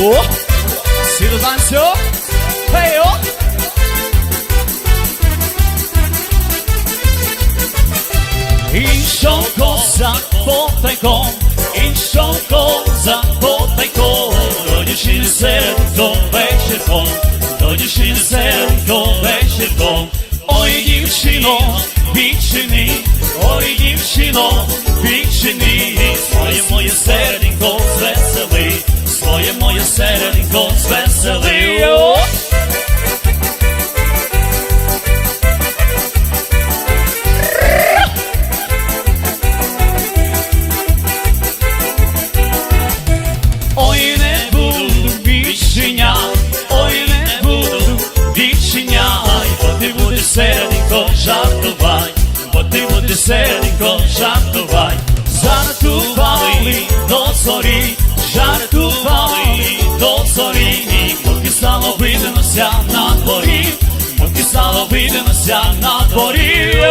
О! Всі до танцю! Хей, о! Ішов козак потайком, ішов козак потайком, до дівчини до дівчини серденько вечірком. Ой, дівчино, ой, дівчино, відчини, своє моє звесели, моє серденько звесели. О! Ой, не буду більшеня, ой, не буду більшеня, бо ти будеш серденько жартувай, бо ти будеш виднося на дворі, поки стало виднося на дворі.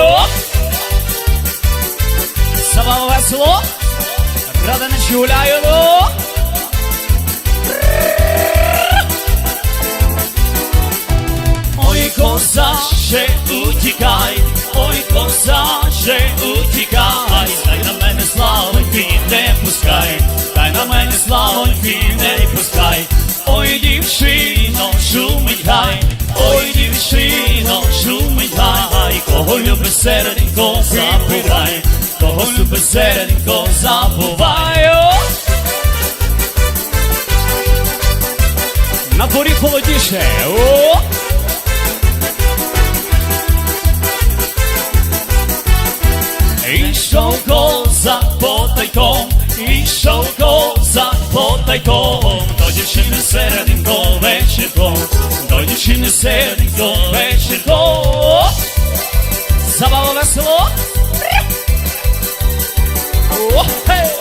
Забава весело, рада не чуляємо. Ой, козаче, утікай, ой, козаче, утікай, дай на мене славоньки не пускай, дай на мене славоньки не пускай, ой, дівчино, шумить гай, ой, дівчино, шумить гай, кого любиш серденько, забувай, кого любиш серденько, забувай. О! На дворі холодніше. О! Ішов козак потайком, ішов козак потайком, до дівчини середенько вечірком, до дівчини середенько вечірком. Забава весело. О, хей!